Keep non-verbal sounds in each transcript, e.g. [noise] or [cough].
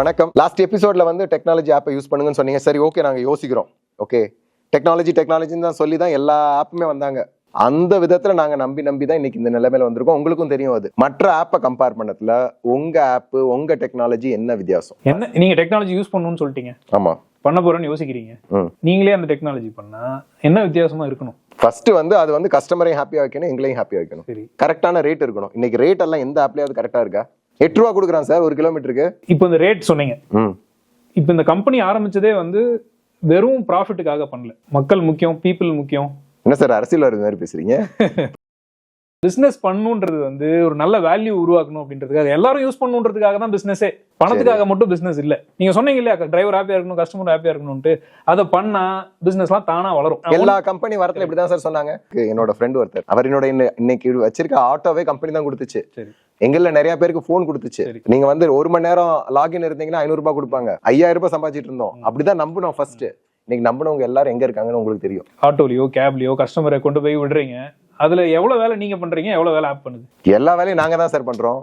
வணக்கம். லாஸ்ட் எபிசோட்ல வந்து டெக்னாலஜி ஆப்பை யூஸ் பண்ணுங்கன்னு சொன்னீங்க. சரி ஓகே நாங்க யோசிக்கிறோம். ஓகே டெக்னாலஜி டெக்னாலஜின்னு தான் சொல்லி தான் எல்லா ஆப்புமே வந்தாங்க. அந்த விதத்துல நாங்க நம்பி நம்பி தான் இன்னைக்கு இந்த நிலைமையில வந்திருக்கோம். உங்களுக்கும் தெரியும் அது. மற்ற ஆப்பை கம்பேர் பண்ணதுல உங்க ஆப் உங்க டெக்னாலஜி என்ன வித்தியாசம்? என்ன நீங்க டெக்னாலஜி யூஸ் பண்ணணும்னு சொல்லிட்டீங்க. ஆமா. பண்ண போறேன்னு யோசிக்கிறீங்க. நீங்களே அந்த டெக்னாலஜி பண்ணா என்ன வித்தியாசமா இருக்கணும்? ஃபர்ஸ்ட் வந்து அது வந்து கஸ்டமரையும் ஹாப்பியா வைக்கணும் எங்களையும் ஹாப்பியா வைக்கணும். கரெக்டான ரேட் இருக்கணும். இன்னைக்கு ரேட் எல்லாம் எந்த ஆப்லயாவது கரெக்டா இருக்கா? எட்டு ரூபா கொடுக்குறான் சார் ஒரு கிலோமீட்டருக்கு. இப்போ இந்த ரேட் சொன்னீங்க. இப்போ இந்த கம்பெனி ஆரம்பிச்சதே வந்து வெறும் ப்ராஃபிட்டுக்காக பண்ணல. மக்கள் முக்கியம் பீப்புள் முக்கியம். என்ன சார் அரசியல் வருது மாதிரி பேசுறீங்க? [laughs] பிசினஸ் பண்ணுன்றது வந்து ஒரு நல்ல வேல்யூ உருவாக்கணும் அப்படின்றதுக்காக எல்லாரும் யூஸ் பண்ணுன்றதுக்காக தான் பிசினஸே பணத்துக்காக மட்டும் பிசினஸ் இல்ல. நீங்க சொன்னீங்க இல்லையா டிரைவர் ஹாப்பியா இருக்கணும் கஸ்டமர் ஹாப்பியா இருக்கணும்ட்டு அதை பண்ணா பிசினஸ்லாம் தானா வளரும். எல்லா கம்பெனி வரத்துல இப்படிதான் சார் சொன்னாங்க. என்னோட ஃப்ரெண்ட் ஒருத்தர். அவர் என்னோட இன்ன- இன்னைக்கு வச்சிருக்க ஆட்டோவே கம்பெனி தான் கொடுத்துச்சு. எங்கள்ல நிறைய பேருக்கு ஃபோன் கொடுத்துச்சு. நீங்க வந்து ஒரு மணி நேரம் லாகின் இருந்தீங்கன்னா ஐநூறு ரூபாய் கொடுப்பாங்க. ஐயாயிரம் ரூபாய் சம்பாதிச்சிட்டு இருந்தோம். அப்படிதான் நம்பணும் ஃபர்ஸ்ட் இன்னைக்கு நம்பினவங்க எல்லாரும் எங்க இருக்காங்கன்னு உங்களுக்கு தெரியும். ஆட்டோலயோ கேப்லயோ கஸ்டமரை கொண்டு போய் விடுறீங்க. அதுல எவ்வளவு வேலை நீங்க பண்றீங்க எவ்வளவு வேலை ஆப் பண்ணுது? எல்லா வேலையும் நாங்க தான் சார் பண்றோம்.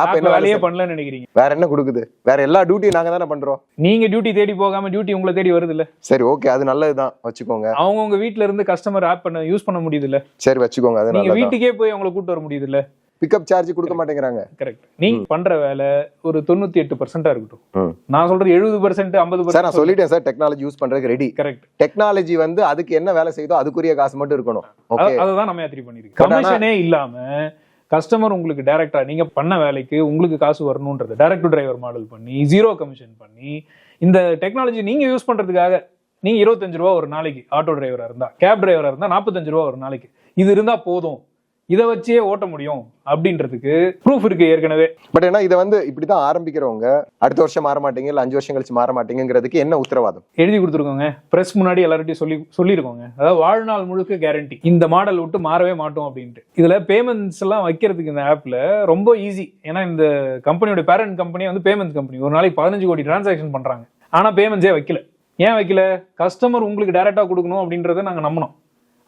ஆப் என்ன வேலை வேலையே? பண்ணலன்னு நினைக்கிறீங்க. வேற என்ன கொடுக்குது? வேற எல்லா டியூட்டியும் நாங்க தானே பண்றோம். நீங்க டியூட்டி தேடி போகாம டியூட்டி உங்களை தேடி வருது இல்ல சரி ஓகே அது நல்லதுதான். வச்சுக்கோங்க. அவங்கவுங்க வீட்ல இருந்து கஸ்டமர் ஆப் பண்ண யூஸ் பண்ண முடியுது இல்ல சரி வச்சுக்கோங்க அது நீங்க வீட்டுக்கே போய் அவங்கள கூட்டு வர முடியுது இல்ல பிக்கப் சார்ஜ் கொடுக்க மாட்டேங்கிறாங்க. கரெக்ட் நீங்க பண்ற வேலை ஒரு தொண்ணூத்தி எட்டு பர்சன்டா இருக்கட்டும். நான் சொல்றது எழுபது பர்சன்ட் ஐம்பது சார் நான் சொல்லிட்டேன் சார் டெக்னாலஜி யூஸ் பண்றதுக்கு ரெடி கரெக்ட் டெக்னாலஜி வந்து அதுக்கு என்ன வேலை செய்யுதோ அதுக்குரிய காசு மட்டும் இருக்கணும். அததான் நம்ம யாத்திரி பண்ணிருக்கு But ஆனா- கமிஷனே இல்லாம கஸ்டமர் உங்களுக்கு டைரக்டா நீங்க பண்ண வேலைக்கு உங்களுக்கு காசு வரணும்ன்றது டைரக்ட் டு டிரைவர் மாடல் பண்ணி ஜீரோ கமிஷன் பண்ணி இந்த டெக்னாலஜி நீங்க யூஸ் பண்றதுக்காக நீங்க இருபத்தஞ்சு ரூபா ஒரு நாளைக்கு ஆட்டோ டிரைவரா இருந்தா கேப் டிரைவரா இருந்தா நாற்பத்தஞ்சு ரூபா ஒரு நாளைக்கு. இது இருந்தா போதும். இதை வச்சே ஓட்ட முடியும் அப்படின்றதுக்கு ப்ரூஃப் இருக்கு ஏற்கனவே. பட் ஏன்னா இதை வந்து இப்படிதான் ஆரம்பிக்கிறவங்க அடுத்த வருஷம் மாற மாட்டீங்க இல்ல அஞ்சு வருஷம் கழிச்சு மாற மாட்டீங்கிறதுக்கு என்ன உத்தரவாதம்? எழுதி கொடுத்துருக்கோங்க. பிரஸ் முன்னாடி எல்லார்ட்டையும் சொல்லி சொல்லியிருக்கோங்க. அதாவது வாழ்நாள் முழுக்க கேரண்டி இந்த மாடல் விட்டு மாறவே மாட்டோம் அப்படின்ட்டு. இதுல பேமெண்ட்ஸ் எல்லாம் வைக்கிறதுக்கு இந்த ஆப்ல ரொம்ப ஈஸி ஏன்னா இந்த கம்பெனியோட பேரண்ட் கம்பெனி வந்து பேமெண்ட்ஸ் கம்பெனி ஒரு நாளைக்கு பதினஞ்சு கோடி டிரான்சாக்ஷன் பண்றாங்க. ஆனா பேமெண்ட்ஸே வைக்கல. ஏன் வைக்கல? கஸ்டமர் உங்களுக்கு டைரக்டா கொடுக்கணும் அப்படின்றத நாங்க நம்பினோம்.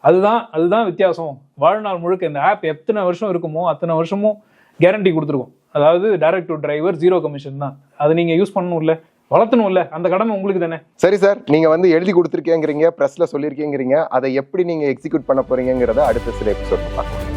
அதுதான் அதுதான் வித்தியாசம். வாழ்நாள் முழுக்க இந்த ஆப் எத்தனை வருஷம் இருக்குமோ அத்தனை வருஷமும் கேரண்டி கொடுத்துருக்கோம். அதாவது direct to driver zero commission தான். அதை நீங்க யூஸ் பண்ணணும்ல வளர்த்தணும்ல அந்த கடமை உங்களுக்கு தானே? சரி சார் நீங்க வந்து எழுதி கொடுத்துருக்கேங்கிறீங்க பிரஸ்ல சொல்லியிருக்கேங்கிறீங்க அதை எப்படி நீங்க எக்ஸிக்யூட் பண்ண போறீங்கிறத அடுத்த சில எபிசோட் பார்க்கலாம்.